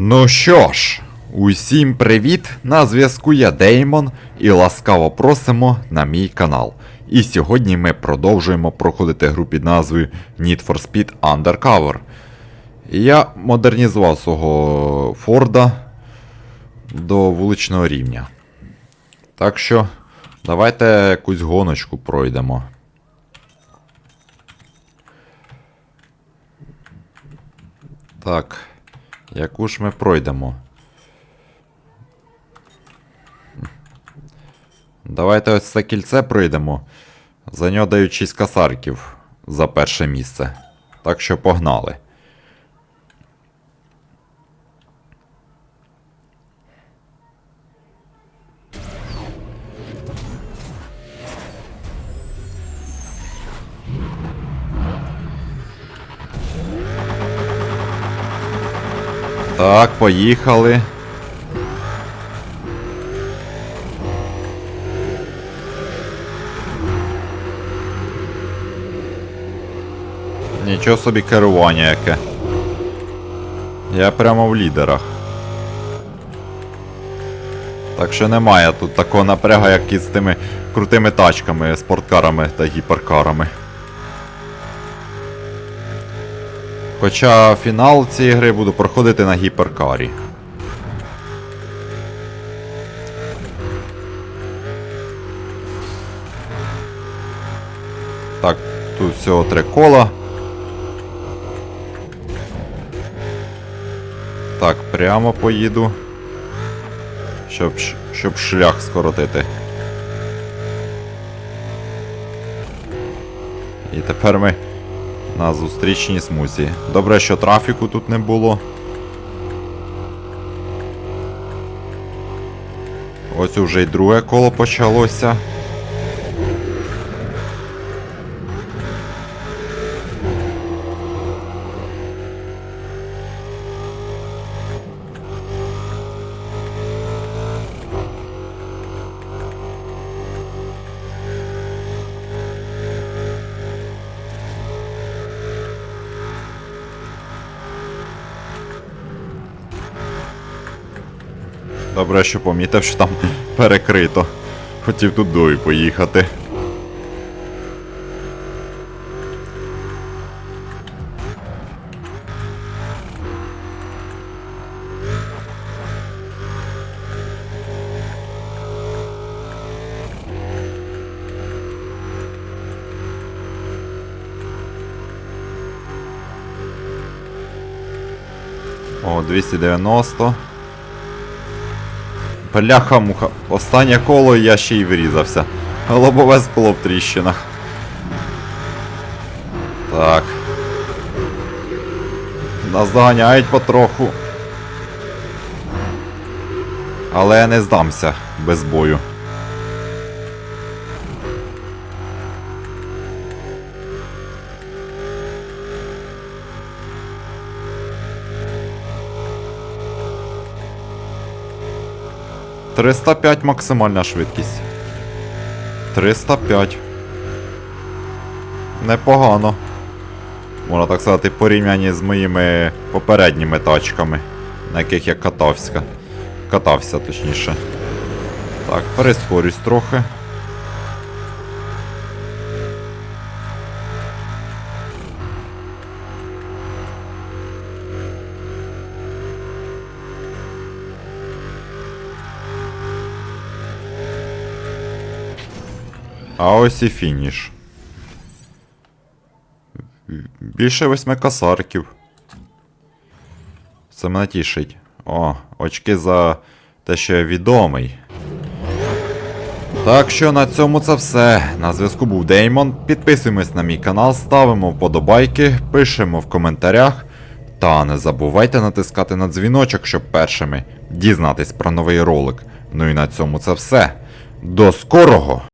Ну що ж, усім привіт! На зв'язку я Деймон і ласкаво просимо на мій канал. І сьогодні ми продовжуємо проходити гру під назвою Need for Speed Undercover. Я модернізував свого Форда до вуличного рівня. Так що, давайте якусь гоночку пройдемо. Так. Яку ж ми пройдемо? Давайте ось це кільце пройдемо. За нього дають 6 касарків за перше місце. Так що погнали. Так, поїхали. Нічого собі керування яке. Я прямо в лідерах. Так що немає тут такого напряга, як із тими крутими тачками, спорткарами та гіперкарами. Хоча фінал цієї гри буду проходити на гіперкарі. Так, тут всього три кола. Так, прямо поїду. Щоб, щоб шлях скоротити. І тепер ми на зустрічній смузі. Добре, що трафіку тут не було. Ось уже й друге коло почалося. Добре, що помітив, що там перекрито. Хотів туди поїхати. О, 290. Бляха муха. Останнє коло я ще й врізався. Лобове скло в тріщинах. Так. Нас доганяють потроху. Але я не здамся без бою. Триста п'ять максимальна швидкість. 305. Непогано. Можна так сказати, порівнянні з моїми попередніми тачками, на яких я катався. Катався, точніше. Так, перескорюсь трохи. А ось і фініш. Більше восьми касарків. Це мене тішить. О, очки за те, що я відомий. Так що на цьому це все. На зв'язку був Деймон. Підписуємось на мій канал, ставимо вподобайки, пишемо в коментарях. Та не забувайте натискати на дзвіночок, щоб першими дізнатись про новий ролик. Ну і на цьому це все. До скорого!